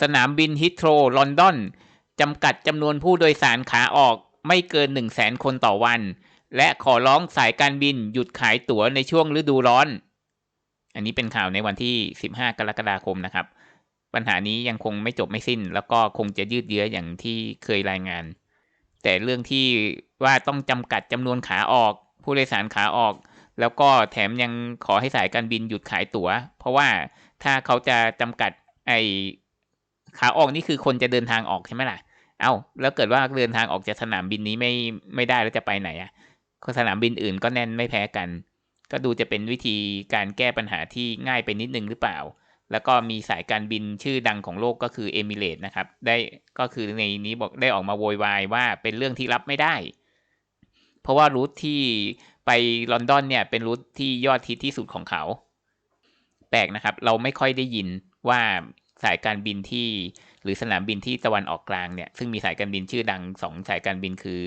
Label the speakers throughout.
Speaker 1: สนามบินฮิตโตรลอนดอนจำกัดจำนวนผู้โดยสารขาออกไม่เกิน 1 0 0 0 0แสนคนต่อวัน และขอร้องสายการบินหยุดขายตั๋วในช่วงฤดูร้อน อันนี้เป็นข่าวในวันที่ 15 กรกฎาคมนะครับ ปัญหานี้ยังคงไม่จบไม่สิ้น แล้วก็คงจะยืดเยื้ออย่างที่เคยรายงาน แต่เรื่องที่ว่าต้องจำกัดจำนวนขาออก ผู้โดยสารขาออก แล้วก็แถมยังขอให้สายการบินหยุดขายตั๋ว เพราะว่าถ้าเขาจะจำกัดไอ ขาออกนี่คือคนจะเดินทางออกใช่ไหมล่ะ เอา้า แล้วเกิดว่าเดินทางออกจากสนามบินนี้ไม่ไม่ได้แล้วจะไปไหนอะ่ะสนามบินอื่นก็แน่นไม่แพ้กัน ก็ดูจะเป็นวิธีการแก้ปัญหาที่ง่ายไปนิดนึงหรือเปล่า แล้วก็มีสายการบินชื่อดังของโลกก็คือเอมิเรตนะครับ ได้ก็คือในนี้บอกได้ออกมาโวยวายว่าเป็นเรื่องที่รับไม่ได้ เพราะว่ารูทที่ไปลอนดอนเนี่ยเป็นรูทที่ยอดฮิตที่สุดของเขา แปลกนะครับ เราไม่ค่อยได้ยินว่า สายการบินที่ หรือสนามบินที่ตะวันออกกลางเนี่ยซึ่งมีสายการบินชื่อดังสองสายการบินคือ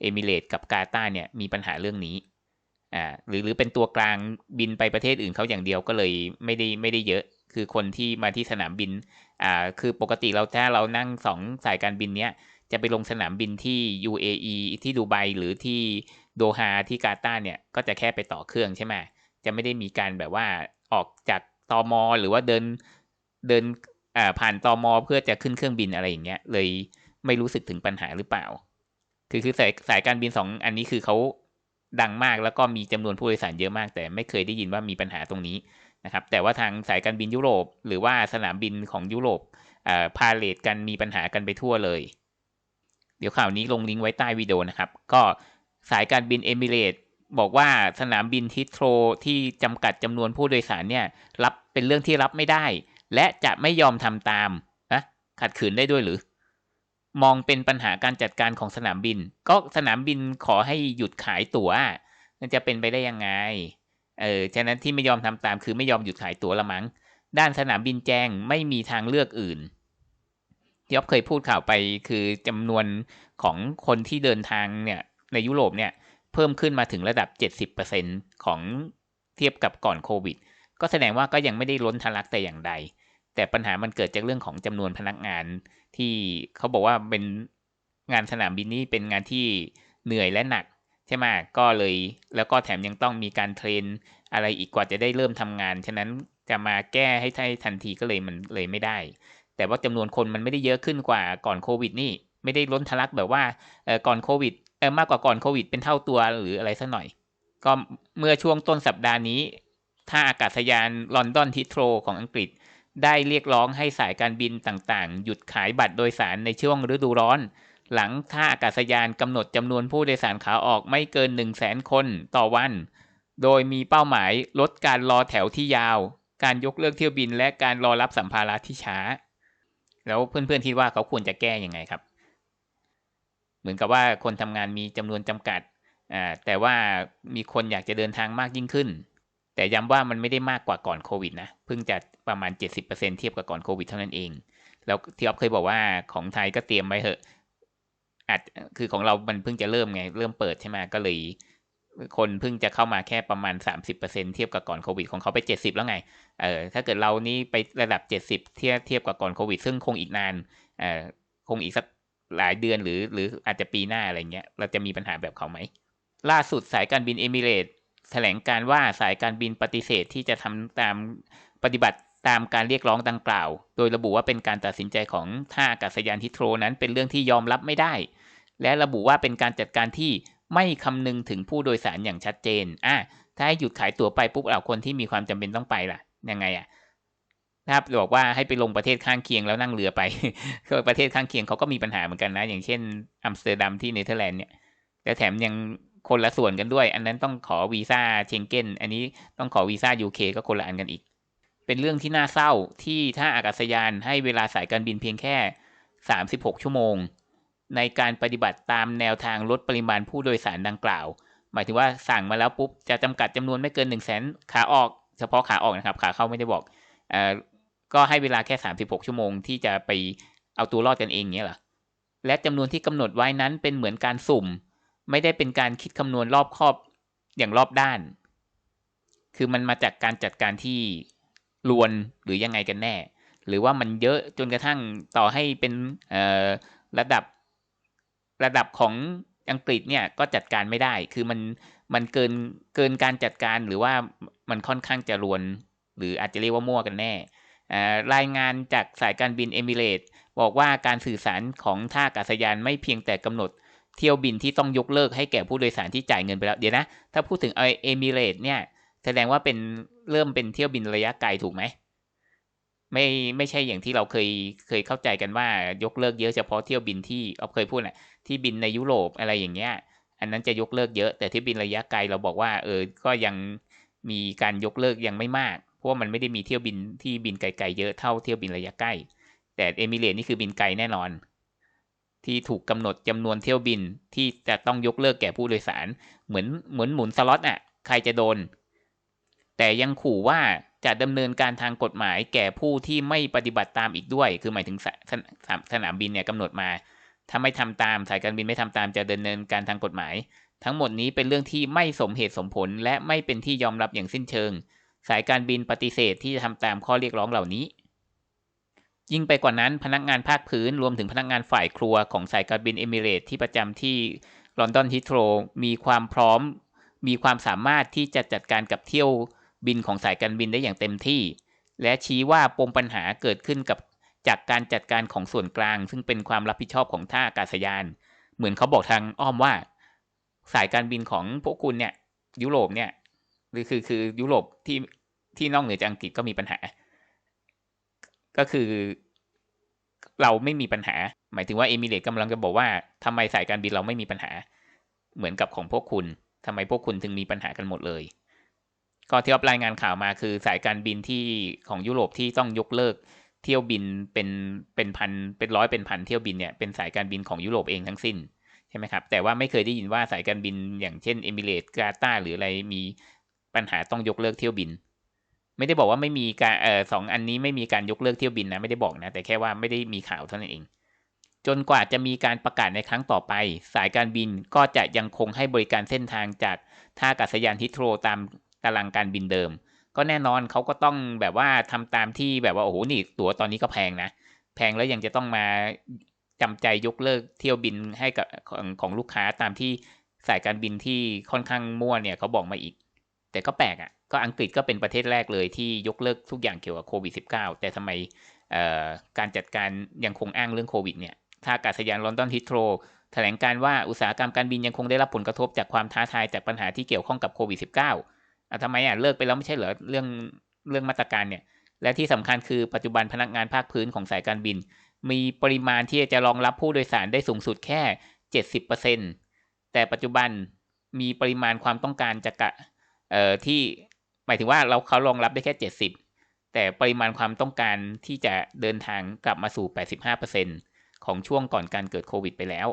Speaker 1: เอมิเรตกับกาตาเนี่ยมีปัญหาเรื่องนี้อ่าหรือหรือเป็นตัวกลางบินไปประเทศอื่นเขาอย่างเดียวก็เลยไม่ได้ไม่ได้เยอะคือคนที่มาที่สนามบินอ่าคือปกติเราถ้าเรานั่งสองสายการบินเนี้ยจะไปลงสนามบินที่ UAE ที่ดูไบหรือที่โดฮาที่กาตาเนี่ยก็จะแค่ไปต่อเครื่องใช่ไหมจะไม่ได้มีการแบบว่าออกจากตอมอหรือว่าเดินเดิน อ่าผ่านตอมอเพื่อจะขึ้นเครื่องบินอะไรอย่างเงี้ย เลยไม่รู้สึกถึงปัญหาหรือเปล่า คือคือสายสายการบินสองอันนี้คือเขาดังมากแล้วก็มีจำนวนผู้โดยสารเยอะมาก แต่ไม่เคยได้ยินว่ามีปัญหาตรงนี้นะครับ แต่ว่าทางสายการบินยุโรป หรือว่าสนามบินของยุโรปอ่าพาเลทกันมีปัญหากันไปทั่วเลย เดี๋ยวข่าวนี้ลงลิงก์ไว้ใต้วิดีโอนะครับ ก็สายการบินเอมิเรตบอกว่าสนามบินฮิโตรที่จำกัดจำนวนผู้โดยสารเนี่ยรับเป็นเรื่องที่รับไม่ได้ และจะไม่ยอมทำตามนะขัดขืนได้ด้วยหรือ มองเป็นปัญหาการจัดการของสนามบิน ก็สนามบินขอให้หยุดขายตั๋วมันจะเป็นไปได้ยังไงเออฉะนั้นที่ไม่ยอมทำตามคือไม่ยอมหยุดขายตั๋วละมั้ง ด้านสนามบินแจ้งไม่มีทางเลือกอื่นที่อ๊อฟเคยพูดข่าวไปคือจำนวนของคนที่เดินทางเนี่ยในยุโรปเนี่ยเพิ่มขึ้นมาถึงระดับ 70%ของเทียบกับก่อนโควิด ก็แสดงว่าก็ยังไม่ได้ล้นทะลักแต่อย่างใด แต่ปัญหามันเกิดจากเรื่องของจำนวนพนักงานที่เขาบอกว่าเป็นงานสนามบินนี้เป็นงานที่เหนื่อยและหนักใช่ไหมก็เลยแล้วก็แถมยังต้องมีการเทรนอะไรอีกกว่าจะได้เริ่มทำงาน ฉะนั้นจะมาแก้ให้ไทันทีก็เลยมันเลยไม่ได้ แต่ว่าจำนวนคนมันไม่ได้เยอะขึ้นกว่าก่อนโควิดนี่ไม่ได้ล้นทะลักแบบว่าเออก่อนโควิดเออมากกว่าก่อนโควิดเป็นเท่าตัวหรืออะไรสักหน่อย ก็เมื่อช่วงต้นสัปดาห์นี้ท่าอากาศยานลอนดอนฮิตโตรของอังกฤษ ได้เรียกร้องให้สายการบินต่างๆ หยุดขายบัตรโดยสารในช่วงฤดูร้อน หลังท่าอากาศยานกำหนดจำนวนผู้โดยสารขาออกไม่เกิน 1 0 0 0 0แสนคนต่อวัน โดยมีเป้าหมายลดการรอแถวที่ยาว การยกเลิกเที่ยวบินและการรอรับสัมภาระที่ช้า แล้วเพื่อนๆคิดว่าเขาควรจะแก้ยังไงครับ เหมือนกับว่าคนทำงานมีจำนวนจำกัดแต่ว่ามีคนอยากจะเดินทางมากยิ่งขึ้น แต่ย้ำว่ามันไม่ได้มากกว่าก่อนโควิดนะ เพิ่งจะประมาณ 70%เทียบกับก่อนโควิดเท่านั้นเอง แล้วที่อ๊อฟเคยบอกว่าของไทยก็เตรียมไว้เหอะอาจคือของเรามันเพิ่งจะเริ่มไง เริ่มเปิดใช่ไหมก็เลย คนเพิ่งจะเข้ามาแค่ประมาณ 30%เทียบกับก่อนโควิดของเขาไป 70 แล้วไง เออถ้าเกิดเรานี่ไประดับ 70 เทียบเทียบกับก่อนโควิด ซึ่งคงอีกนาน เออคงอีกสักหลายเดือนหรือ หรืออาจจะปีหน้าอะไรเงี้ย เราจะมีปัญหาแบบเขาไหมล่าสุดสายการบินเอมิเรตแถลงการว่าสายการบินปฏิเสธที่จะทำตามปฏิบัติตามการเรียกร้องดังกล่าว โดยระบุว่าเป็นการตัดสินใจของท่าอากาศยานฮิโรนั้นเป็นเรื่องที่ยอมรับไม่ได้ และระบุว่าเป็นการจัดการที่ไม่คำนึงถึงผู้โดยสารอย่างชัดเจน อะ ถ้าให้หยุดขายตั๋วไปปุ๊บเอาคนที่มีความจำเป็นต้องไปล่ะ ยังไงอะ ถ้าบอกว่าให้ไปลงประเทศข้างเคียงแล้วนั่งเรือไปประเทศข้างเคียงเขาก็มีปัญหาเหมือนกันนะ อย่างเช่นอัมสเตอร์ดัมที่เนเธอร์แลนด์เนี่ย แต่แถมยัง คนละส่วนกันด้วย อันนั้นต้องขอวีซ่าเชงเก้น อันนี้ต้องขอวีซ่ายูเคก็คนละอันกันอีก เป็นเรื่องที่น่าเศร้าที่ท่าอากาศยานให้เวลาสายการบินเพียงแค่ 36 ชั่วโมง ในการปฏิบัติตามแนวทางลดปริมาณผู้โดยสารดังกล่าว หมายถึงว่าสั่งมาแล้วปุ๊บจะจำกัดจำนวนไม่เกิน1นึ่งแสนขาออกเฉพาะขาออกนะครับ ขาเข้าไม่ได้บอกเออก็ให้เวลาแค่ 36 ชั่วโมง ที่จะไปเอาตัวรอดกันเองเนี้ยหรอและจำนวนที่กำหนดไว้นั้นเป็นเหมือนการสุ่ม ไม่ได้เป็นการคิดคำนวณรอบครอบอย่างรอบด้าน คือมันมาจากการจัดการที่ลวนหรือยังไงกันแน่ หรือว่ามันเยอะจนกระทั่งต่อให้เป็นระดับระดับของอังกฤษเนี่ยก็จัดการไม่ได้ คือมันมันเกินเกินการจัดการหรือว่ามันค่อนข้างจะรวน หรืออาจจะเรียกว่ามั่วกันแน่รายงานจากสายการบินเอมิเรตบอกว่าการสื่อสารของท่าอากาศยานไม่เพียงแต่กำหนด เที่ยวบินที่ต้องยกเลิกให้แก่ผู้โดยสารที่จ่ายเงินไปแล้วเดี๋ยวนะ ถ้าพูดถึงเอมิเรตเนี่ย แสดงว่าเป็นเริ่มเป็นเที่ยวบินระยะไกลถูกไหมไม่ไม่ใช่อย่างที่เราเคยเคยเข้าใจกันว่ายกเลิกเยอะเฉพาะเที่ยวบินที่เราเคยพูดแหละที่บินในยุโรปอะไรอย่างเงี้ย อันนั้นจะยกเลิกเยอะแต่ที่บินระยะไกลเราบอกว่า เออก็ยังมีการยกเลิกยังไม่มาก เพราะว่ามันไม่ได้มีเที่ยวบินที่บินไกลๆเยอะเท่าเที่ยวบินระยะใกล้ แต่เอมิเรตนี่คือบินไกลแน่นอน ที่ถูกกำหนดจำนวนเที่ยวบินที่จะต้องยกเลิกแก่ผู้โดยสาร เหมือนเหมือนหมุนสล็อตอะ ใครจะโดน แต่ยังขู่ว่าจะดำเนินการทางกฎหมายแก่ผู้ที่ไม่ปฏิบัติตามอีกด้วย คือหมายถึงสสนามบินเนี่ยกำหนดมา ถ้าไม่ทำตามสายการบินไม่ทำตามจะดำเนินการทางกฎหมาย ทั้งหมดนี้เป็นเรื่องที่ไม่สมเหตุสมผล และไม่เป็นที่ยอมรับอย่างสิ้นเชิง สายการบินปฏิเสธที่จะทำตามข้อเรียกร้องเหล่านี้ ยิ่งไปกว่านั้นพนักงานภาคพื้นรวมถึงพนักงานฝ่ายครัวของสายการบินเอมิเรตที่ประจำที่ลอนดอนฮิตโตรมีความพร้อม มีความสามารถที่จะจัดการกับเที่ยวบินของสายการบินได้อย่างเต็มที่ และชี้ว่าปมปัญหาเกิดขึ้นกับจากการจัดการของส่วนกลาง ซึ่งเป็นความรับผิดชอบของท่าอากาศยาน เหมือนเขาบอกทางอ้อมว่า สายการบินของพวกคุณเนี่ยยุโรปเนี่ยหรือคือคือยุโรปที่ที่นอกเหนือจากอังกฤษก็มีปัญหา ก็คือเราไม่มีปัญหา หมายถึงว่าเอมิเรตกำลังจะบอกว่าทำไมสายการบินเราไม่มีปัญหา เหมือนกับของพวกคุณทำไมพวกคุณถึงมีปัญหากันหมดเลยก็ที่รับรายงานข่าวมาคือสายการบินที่ของยุโรปที่ต้องยกเลิกเที่ยวบินเป็นเป็นพันเป็นร้อยเป็นพันเที่ยวบินเนี่ยเป็นสายการบินของยุโรปเองทั้งสิ้นใช่ไหมครับแต่ว่าไม่เคยได้ยินว่าสายการบินอย่างเช่นเอมิเรตกาตาหรืออะไรมีปัญหาต้องยกเลิกเที่ยวบิน ไม่ได้บอกว่าไม่มีการเออสองอันนี้ไม่มีการยกเลิกเที่ยวบินนะไม่ได้บอกนะ แต่แค่ว่าไม่ได้มีข่าวเท่านั้นเอง จนกว่าจะมีการประกาศในครั้งต่อไป สายการบินก็จะยังคงให้บริการเส้นทางจากท่าอากาศยานฮิตโรตามตารางการบินเดิม ก็แน่นอนเขาก็ต้องแบบว่าทำตามที่แบบว่าโอ้โหนี่ตั๋วตอนนี้ก็แพงนะแพงแล้วยังจะต้องมาจำใจยกเลิกเที่ยวบินให้กับของของลูกค้าตามที่สายการบินที่ค่อนข้างมั่วเนี่ยเขาบอกมาอีก แต่ก็แปลกอะ่ะก็อังกฤษก็เป็นประเทศแรกเลยที่ยกเลิกทุกอย่างเกี่ยวกับโควิด -19 แต่ทำไมการจัดการยังคงอ้างเรื่องโควิดเนี่ยถ้าอากาศยานลอนดอนฮิตโตรแถลงการว่าอุตสาหกรรมการบินยังคงได้รับผลกระทบจากความท้าทายจากปัญหาที่เกี่ยวข้องกับโควิด -19 อะทำไมอะเลิกไปแล้วไม่ใช่เหรอเรื่องเรื่องมาตรการเนี่ยและที่สำคัญคือปัจจุบันพนักงานภาคพื้นของสายการบิน มีปริมาณที่จะรองรับผู้โดยสารได้สูงสุดแค่เจ็ดสิบเปอร์เซ็นแต่ปัจจุบันมีปริมาณความต้องการจะกะ เอ่อที่หมายถึงว่าเราเขารองรับได้แค่เจ็ดสิบแต่ปริมาณความต้องการที่จะเดินทางกลับมาสู่แปดสิบห้าเปอร์เซ็นของช่วงก่อนการเกิดโควิดไปแล้ว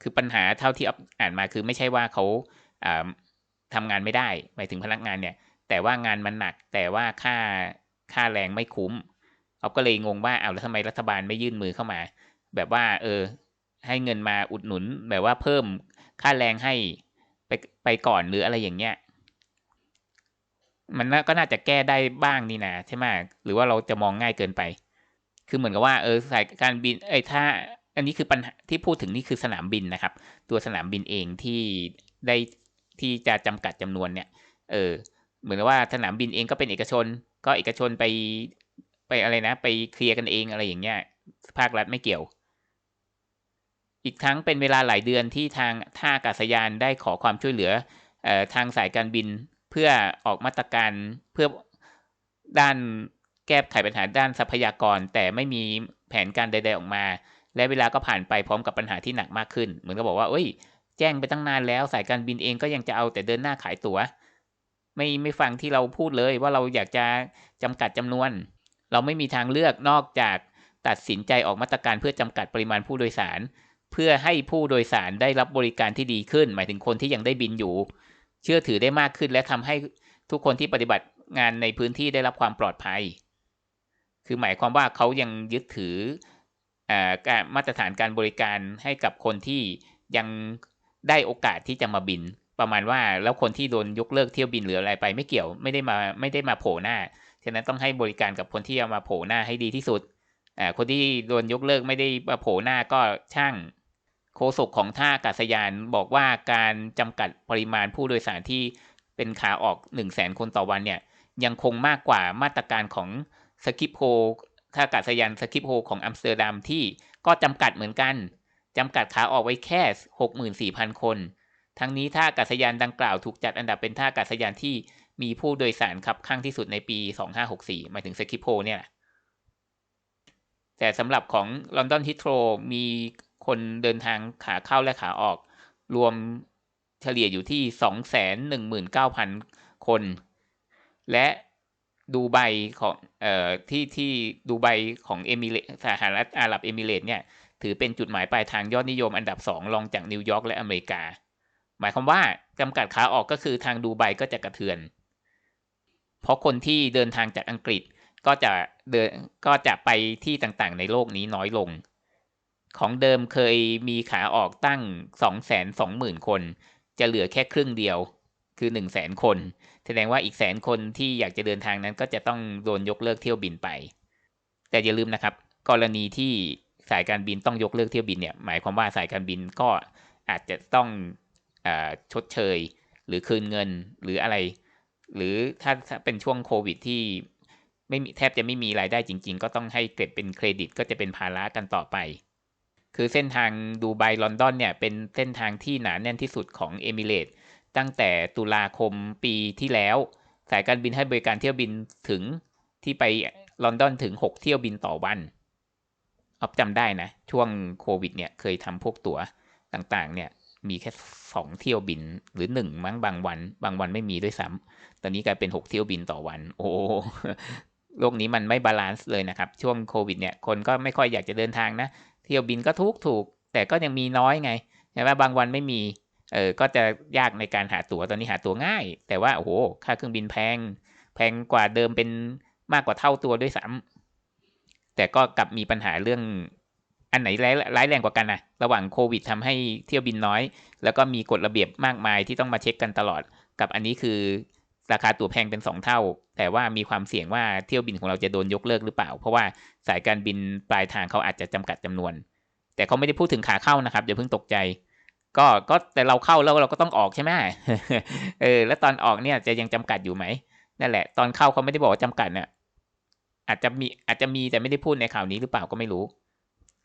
Speaker 1: คือปัญหาเท่าที่อ่านมาคือไม่ใช่ว่าเขาทำงานไม่ได้ หมายถึงพนักงานเนี่ย แต่ว่างานมันหนัก แต่ว่าค่าค่าแรงไม่คุ้มเขาก็เลยงงว่าเอาแล้วทำไมรัฐบาลไม่ยื่นมือเข้ามา แบบว่า เออ ให้เงินมาอุดหนุน แบบว่าเพิ่มค่าแรงให้ไปไปก่อนหรืออะไรอย่างเงี้ย มันก็น่าจะแก้ได้บ้างนี่นะใช่ไหมหรือว่าเราจะมองง่ายเกินไป คือเหมือนกับว่าเออสายการบินไอ้ถ้า อันนี้คือปัญหาที่พูดถึงนี่คือสนามบินนะครับ ตัวสนามบินเองที่ได้ที่จะจำกัดจำนวนเนี่ย เออ เหมือนว่าสนามบินเองก็เป็นเอกชน ก็เอกชนไปไปอะไรนะ ไปเคลียร์กันเองอะไรอย่างเงี้ยภาครัฐไม่เกี่ยว อีกทั้งเป็นเวลาหลายเดือนที่ทางท่าอากาศยานได้ขอความช่วยเหลืออทางสายการบิน เพื่อออกมาตรการเพื่อด้านแก้ไขปัญหาด้านทรัพยากร แต่ไม่มีแผนการใด ๆออกมา และเวลาก็ผ่านไปพร้อมกับปัญหาที่หนักมากขึ้น เหมือนก็บอกว่าเอ้ย แจ้งไปตั้งนานแล้วสายการบินเองก็ยังจะเอาแต่เดินหน้าขายตัว๋ว ไม่ไม่ฟังที่เราพูดเลยว่าเราอยากจะจำกัดจำนวน เราไม่มีทางเลือกนอกจากตัดสินใจออกมาตรการเพื่อจำกัดปริมาณผู้โดยสาร เพื่อให้ผู้โดยสารได้รับบริการที่ดีขึ้น หมายถึงคนที่ยังได้บินอยู่ เชื่อถือได้มากขึ้น และทำให้ทุกคนที่ปฏิบัติงานในพื้นที่ได้รับความปลอดภัย คือหมายความว่าเขายังยึดถือการมาตรฐานการบริการให้กับคนที่ยังได้โอกาสที่จะมาบิน ประมาณว่าแล้วคนที่โดนยกเลิกเที่ยวบินหรืออะไรไปไม่เกี่ยวไม่ได้มาไม่ได้มาโผล่หน้าฉะนั้นต้องให้บริการกับคนที่เอามาโผล่หน้าให้ดีที่สุดคนที่โดนยกเลิกไม่ได้มาโผล่หน้าก็ช่าง โฆษกของท่าอากาศยานบอกว่าการจำกัดปริมาณผู้โดยสารที่เป็นขาออก1 0 0 0 0แสนคนต่อวันเนี่ยยังคงมากกว่ามาตรการของสกิปโฮท่าอากาศยานสกิปโฮของอัมสเตอร์ดัมที่ก็จำกัดเหมือนกันจำกัดขาออกไว้แค่ 64,000 คน ทั้งนี้ท่าอากาศยานดังกล่าวถูกจัดอันดับเป็นท่าอากาศยานที่มีผู้โดยสารขับข้างที่สุดในปี 2564 หมายถึงสกิปโฮเนี่ยแต่สำหรับของลอนดอนฮิตโรมี คนเดินทางขาเข้าและขาออก รวมเฉลี่ยอยู่ที่ 219,000 คน และดูไบของเอ่อที่ที่ดูไบของเอมิเรตสหรัฐอาหรับเอมิเรตเนี่ย ถือเป็นจุดหมายปลายทางยอดนิยมอันดับ 2 รองจากนิวยอร์กและอเมริกา หมายความว่าจำกัดขาออกก็คือทางดูไบก็จะกระเทือน เพราะคนที่เดินทางจากอังกฤษก็จะเดินก็จะไปที่ต่างๆ ในโลกนี้น้อยลง ของเดิมเคยมีขาออกตั้ง 220,000 คน จะเหลือแค่ครึ่งเดียวคือ 100,000 คน แสดงว่าอีกแสนคนที่อยากจะเดินทางนั้นก็จะต้องโดนยกเลิกเที่ยวบินไป แต่อย่าลืมนะครับ กรณีที่สายการบินต้องยกเลิกเที่ยวบินเนี่ยหมายความว่าสายการบินก็อาจจะต้องอชดเชย หรือคืนเงินหรืออะไร หรือถ้าเป็นช่วงโควิดที่ไม่มีแทบจะไม่มีรายได้จริง ๆ ก็ต้องให้เก็บเป็นเครดิตก็จะเป็นภาระกันต่อไป คือเส้นทางดูไบลอนดอนเนี่ยเป็นเส้นทางที่หนาแน่นที่สุดของเอมิเรตตั้งแต่ตุลาคมปีที่แล้ว สายการบินให้บริการเที่ยวบินถึงที่ไปลอนดอนถึง 6 เที่ยวบินต่อวันออฟจำได้นะ ช่วงโควิดเนี่ยเคยทำพวกตั๋วต่างๆ เนี่ยมีแค่สองเที่ยวบินหรือหนึ่งมั้งบางวัน บางวันไม่มีด้วยซ้ำตอนนี้กลายเป็น 6 เที่ยวบินต่อวัน โอ้โลกนี้มันไม่บาลานซ์เลยนะครับ ช่วงโควิดเนี่ยคนก็ไม่ค่อยอยากจะเดินทางนะ เที่ยวบินก็ทุกถูก แต่ก็ยังมีน้อยไงใช่ไหมบางวันไม่มีเออก็จะยากในการหาตั๋วตอนนี้หาตั๋วง่าย แต่ว่าโอ้โหค่าเครื่องบินแพง แพงกว่าเดิมเป็นมากกว่าเท่าตัวด้วยซ้ำแต่ก็กลับมีปัญหาเรื่องอันไหนร้ายายแรงกว่ากันนะระหว่างโควิดทำให้เที่ยวบินน้อย แล้วก็มีกฎระเบียบมากมายที่ต้องมาเช็คกันตลอด กับอันนี้คือ ราคาตั๋วแพงเป็นสองเท่า แต่ว่ามีความเสี่ยงว่าเที่ยวบินของเราจะโดนยกเลิกหรือเปล่า เพราะว่าสายการบินปลายทางเขาอาจจะจำกัดจำนวน แต่เขาไม่ได้พูดถึงขาเข้านะครับอย่าเพิ่งตกใจ ก็ก็แต่เราเข้าแล้วเราก็ต้องออกใช่ไหมเออแล้วตอนออกเนี่ยจะยังจำกัดอยู่ไหมนั่นแหละ ตอนเข้าเขาไม่ได้บอกว่าจำกัดเนี่ยอาจจะมีอาจจะมีแต่ไม่ได้พูดในข่าวนี้หรือเปล่าก็ไม่รู้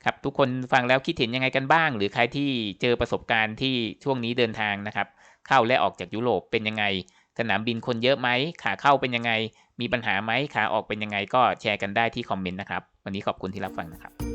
Speaker 1: ครับทุกคนฟังแล้วคิดเห็นยังไงกันบ้าง หรือใครที่เจอประสบการณ์ที่ช่วงนี้เดินทางนะครับ เข้าและออกจากยุโรปเป็นยังไง สนามบินคนเยอะไหมขาเข้าเป็นยังไง มีปัญหาไหมขาออกเป็นยังไง ก็แชร์กันได้ที่คอมเมนต์นะครับ วันนี้ขอบคุณที่รับฟังนะครับ